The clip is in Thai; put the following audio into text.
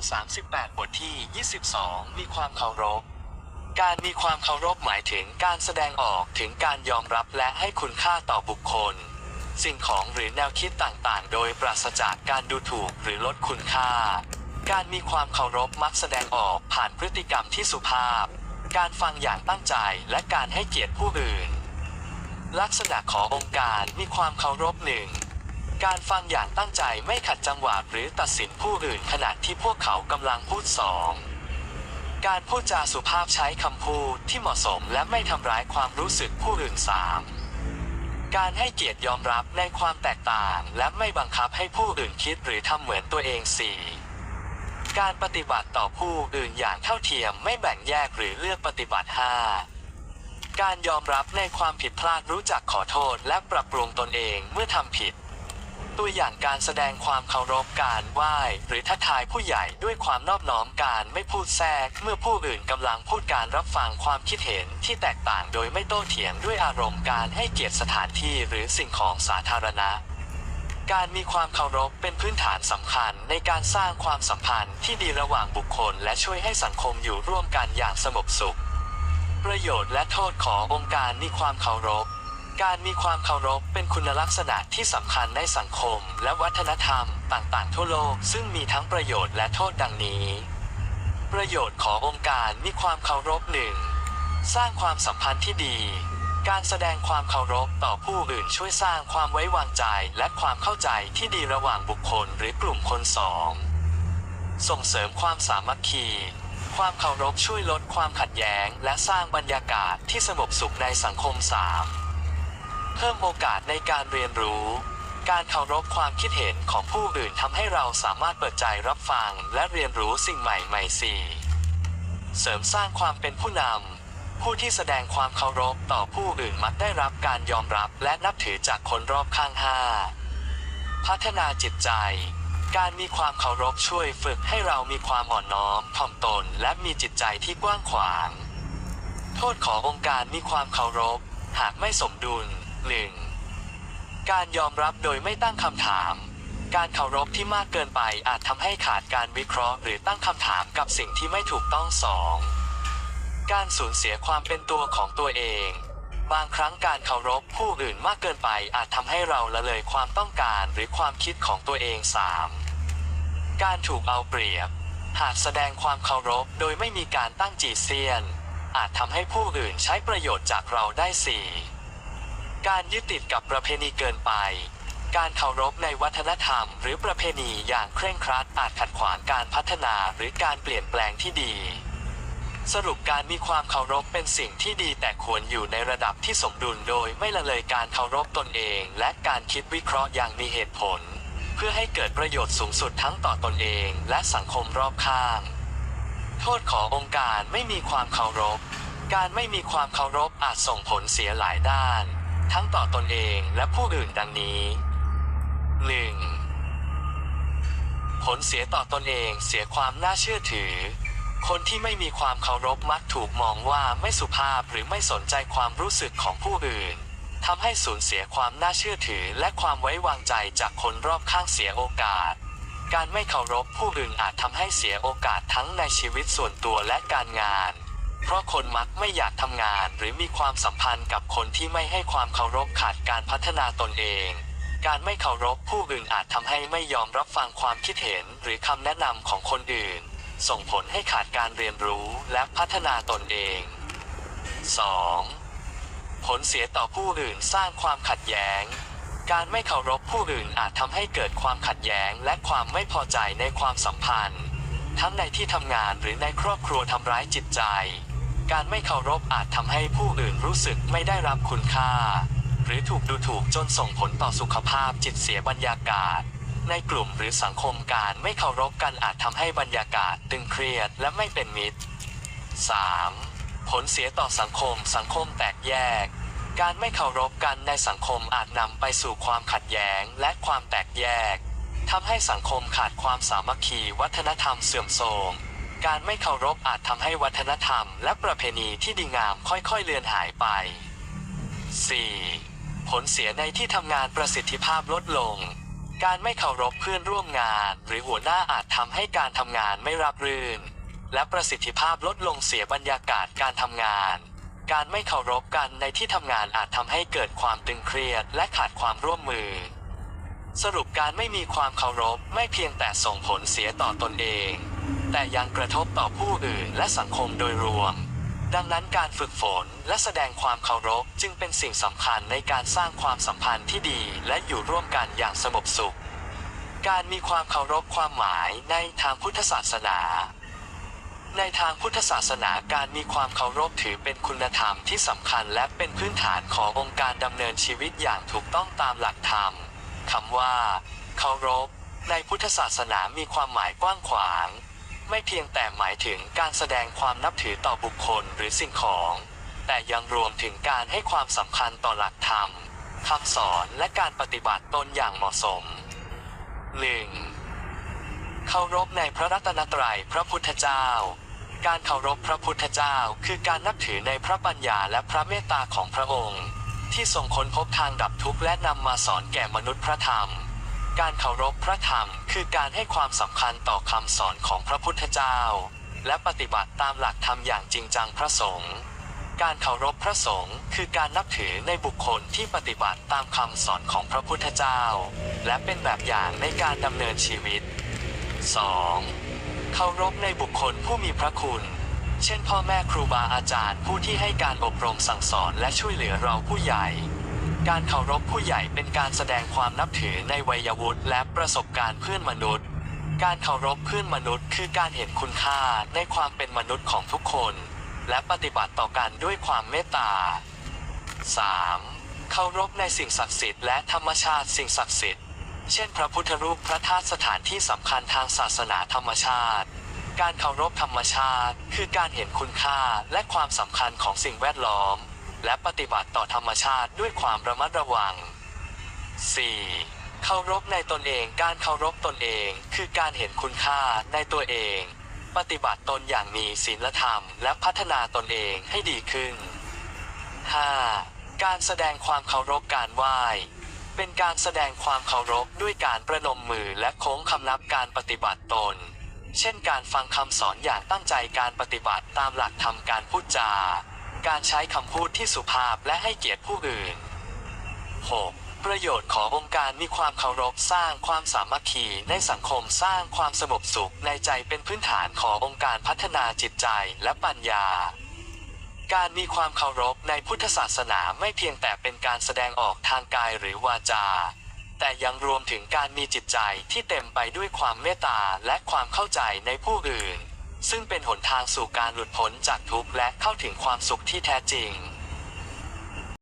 น 38 บทที่ 22 มีความเคารพ การมีความเคารพหมายถึงการแสดงออกถึงการยอมรับและให้คุณค่าต่อบุคคล สิ่งของหรือแนวคิดต่างๆ โดยปราศจากการดูถูกหรือลดคุณค่า การมีความเคารพมักแสดงออกผ่านพฤติกรรมที่สุภาพ การฟังอย่างตั้งใจและการให้เกียรติผู้อื่น ลักษณะขององค์การมีความเคารพหนึ่ง การฟังอย่างตั้งใจไม่ขัดจังหวะหรือตัดสินผู้อื่นขณะที่พวกเขากำลังพูดสองการพูดจาสุภาพใช้คำพูดที่เหมาะสมและไม่ทำร้ายความรู้สึกผู้อื่นสามการให้เกียรติยอมรับในความแตกต่างและไม่บังคับให้ผู้อื่นคิดหรือทำเหมือนตัวเองสี่การปฏิบัติต่อผู้อื่นอย่างเท่าเทียมไม่แบ่งแยกหรือเลือกปฏิบัติห้าการยอมรับในความผิดพลาดรู้จักขอโทษและปรับปรุงตนเองเมื่อทำผิด ตัวอย่างการแสดงความเคารพการไหว้ หรือทักทายผู้ใหญ่ด้วยความนอบน้อมการไม่พูดแทรก เมื่อผู้อื่นกำลังพูดการรับฟังความคิดเห็นที่แตกต่างโดยไม่โต้เถียงด้วยอารมณ์การให้เกียรติสถานที่หรือสิ่งของสาธารณะการมีความเคารพเป็นพื้นฐานสำคัญในการสร้างความสัมพันธ์ที่ดีระหว่างบุคคล และช่วยให้สังคมอยู่ร่วมกันอย่างสงบสุข ประโยชน์และโทษขององค์การมีความเคารพ การมีความเคารพเป็นคุณลักษณะที่สำคัญในสังคมและวัฒนธรรมต่างๆทั่วโลก ซึ่งมีทั้งประโยชน์และโทษดังนี้ ประโยชน์ขององค์การมีความเคารพหนึ่งสร้างความสัมพันธ์ที่ดี การแสดงความเคารพต่อผู้อื่นช่วยสร้างความไว้วางใจและความเข้าใจที่ดีระหว่างบุคคลหรือกลุ่มคนสองส่งเสริมความสามัคคีความเคารพช่วยลดความขัดแย้ง และสร้างบรรยากาศที่สงบสุขในสังคมสาม เพิ่มโอกาสในการเรียนรู้ การเคารพความคิดเห็นของผู้อื่นทำให้เราสามารถเปิดใจรับฟังและเรียนรู้สิ่งใหม่ๆสี่เสริมสร้างความเป็นผู้นำผู้ที่แสดงความเคารพต่อผู้อื่นมักได้รับการยอมรับและนับถือจากคนรอบข้างห้าพัฒนาจิตใจ การมีความเคารพช่วยฝึกให้เรามีความอ่อนน้อมถ่อมตนและมีจิตใจที่กว้างขวาง โทษขององค์การมีความเคารพ หากไม่สมดุล หนึ่งการยอมรับโดยไม่ตั้งคำถาม การเคารพที่มากเกินไปอาจทำให้ขาดการวิเคราะห์หรือตั้งคำถามกับสิ่งที่ไม่ถูกต้องสองการสูญเสียความเป็นตัวของตัวเอง บางครั้งการเคารพผู้อื่นมากเกินไปอาจทำให้เราละเลยความต้องการหรือความคิดของตัวเอง 3. การถูกเอาเปรียบ หากแสดงความเคารพโดยไม่มีการตั้งจีเซียน อาจทำให้ผู้อื่นใช้ประโยชน์จากเราได้ 4. การยึดติดกับประเพณีเกินไป การเคารพในวัฒนธรรม หรือประเพณีอย่างเคร่งครัดอาจขัดขวางการพัฒนาหรือการเปลี่ยนแปลงที่ดี สรุปการมีความเคารพเป็นสิ่งที่ดีแต่ควรอยู่ในระดับที่สมดุลโดยไม่ละเลยการเคารพตนเอง และการคิดวิเคราะห์อย่างมีเหตุผล เพื่อให้เกิดประโยชน์สูงสุดทั้งต่อตนเองและสังคมรอบข้างโทษขององค์การไม่มีความเคารพ การไม่มีความเคารพอาจส่งผลเสียหลายด้าน ทั้งต่อตนเองและผู้อื่นดังนี้ 1. ผลเสียต่อตนเองเสียความน่าเชื่อถือ คนที่ไม่มีความเคารพมักถูกมองว่าไม่สุภาพหรือไม่สนใจความรู้สึกของผู้อื่นทำให้สูญเสียความน่าเชื่อถือและความไว้วางใจจากคนรอบข้างเสียโอกาส การไม่เคารพผู้อื่นอาจทำให้เสียโอกาสทั้งในชีวิตส่วนตัวและการงาน เพราะคนมักไม่อยากทำงาน หรือมีความสัมพันธ์กับคนที่ไม่ให้ความเคารพขาดการพัฒนาตนเอง การไม่เคารพผู้อื่นอาจทำให้ไม่ยอมรับฟังความคิดเห็นหรือคำแนะนำของคนอื่น ส่งผลให้ขาดการเรียนรู้และพัฒนาตนเอง 2. ผลเสียต่อผู้อื่นสร้างความขัดแย้งการไม่เคารพผู้อื่นอาจทำให้เกิดความขัดแย้งและความไม่พอใจในความสัมพันธ์ ทั้งในที่ทำงานหรือในครอบครัวทำร้ายจิตใจ การไม่เคารพอาจทำให้ผู้อื่นรู้สึกไม่ได้รับคุณค่า หรือถูกดูถูกจนส่งผลต่อสุขภาพจิตเสียบรรยากาศ ในกลุ่มหรือสังคมการไม่เคารพกันอาจทำให้บรรยากาศตึงเครียดและไม่เป็นมิตร 3. ผลเสียต่อสังคมสังคมแตกแยก การไม่เคารพกันในสังคมอาจนำไปสู่ความขัดแย้งและความแตกแยกทำให้สังคมขาดความสามัคคีวัฒนธรรมเสื่อมโทรม การไม่เคารพอาจทำให้วัฒนธรรม และประเพณีที่ดีงามค่อยๆเลือนหายไป 4. ผลเสียในที่ทำงานประสิทธิภาพลดลง การไม่เคารพเพื่อนร่วมงาน หรือหัวหน้าอาจทำให้การทำงานไม่ราบรื่น และประสิทธิภาพลดลงเสียบรรยากาศการทำงาน การไม่เคารพกันในที่ทำงานอาจทำให้เกิดความตึงเครียด และขาดความร่วมมือ สรุปการไม่มีความเคารพไม่เพียงแต่ส่งผลเสียต่อตนเอง แต่ยังกระทบต่อผู้อื่นและสังคมโดยรวม ดังนั้นการฝึกฝนและแสดงความเคารพจึงเป็นสิ่งสำคัญในการสร้างความสัมพันธ์ที่ดีและอยู่ร่วมกันอย่างสงบสุข การมีความเคารพความหมายในทางพุทธศาสนาในทางพุทธศาสนาการมีความเคารพถือเป็นคุณธรรมที่สำคัญและเป็นพื้นฐานขององค์การดำเนินชีวิตอย่างถูกต้องตามหลักธรรมคำว่า เคารพ ในพุทธศาสนามีความหมายกว้างขวาง ไม่เพียงแต่หมายถึงการแสดงความนับถือต่อบุคคลหรือสิ่งของ แต่ยังรวมถึงการให้ความสำคัญต่อหลักธรรมคำสอนและการปฏิบัติตนอย่างเหมาะสม 1. เคารพในพระรัตนตรัยพระพุทธเจ้า การเคารพพระพุทธเจ้าคือการนับถือในพระปัญญาและพระเมตตาของพระองค์ ที่ทรงค้นพบทางดับทุกข์และนำมาสอนแก่มนุษย์พระธรรม การเคารพพระธรรม คือการให้ความสำคัญต่อคำสอนของพระพุทธเจ้า และปฏิบัติตามหลักธรรมอย่างจริงจังพระสงฆ์การเคารพพระสงฆ์คือการนับถือในบุคคลที่ปฏิบัติตามคำสอนของพระพุทธเจ้า และเป็นแบบอย่างในการดำเนินชีวิต 2. เคารพในบุคคลผู้มีพระคุณ เช่น พ่อแม่ครูบาอาจารย์ผู้ที่ให้การอบรมสั่งสอนและช่วยเหลือเราผู้ใหญ่ การเคารพผู้ใหญ่เป็นการแสดงความนับถือในวัยวุฒิและประสบการณ์เพื่อนมนุษย์ การเคารพเพื่อนมนุษย์ คือการเห็นคุณค่าในความเป็นมนุษย์ของทุกคน และปฏิบัติต่อกันด้วยความเมตตา 3. เคารพในสิ่งศักดิ์สิทธิ์และธรรมชาติสิ่งศักดิ์สิทธิ์ เช่น พระพุทธรูปพระธาตุสถานที่สำคัญทางศาสนาธรรมชาติ การเคารพธรรมชาติ คือการเห็นคุณค่าและความสำคัญของสิ่งแวดล้อม และปฏิบัติต่อธรรมชาติด้วยความระมัดระวัง 4. เคารพในตนเอง การเคารพตนเอง คือการเห็นคุณค่าในตัวเอง ปฏิบัติตนอย่างมีศีลธรรม และพัฒนาตนเองให้ดีขึ้น 5. การแสดงความเคารพการไหว้ เป็นการแสดงความเคารพด้วยการประนมมือและโค้งคำนับการปฏิบัติตน เช่นการฟังคำสอนอย่างตั้งใจการปฏิบัติตามหลักธรรมการพูดจา การใช้คำพูดที่สุภาพและให้เกียรติผู้อื่น 6. ประโยชน์ขององค์การมีความเคารพสร้างความสามัคคีในสังคมสร้างความสงบสุขในใจเป็นพื้นฐานขององค์การพัฒนาจิตใจและปัญญา การมีความเคารพในพุทธศาสนาไม่เพียงแต่เป็นการแสดงออกทางกายหรือวาจา แต่ยังรวมถึงการมีจิตใจที่เต็มไปด้วยความเมตตาและความเข้าใจในผู้อื่น ซึ่งเป็นหนทางสู่การหลุดพ้นจากทุกข์และเข้าถึงความสุขที่แท้จริง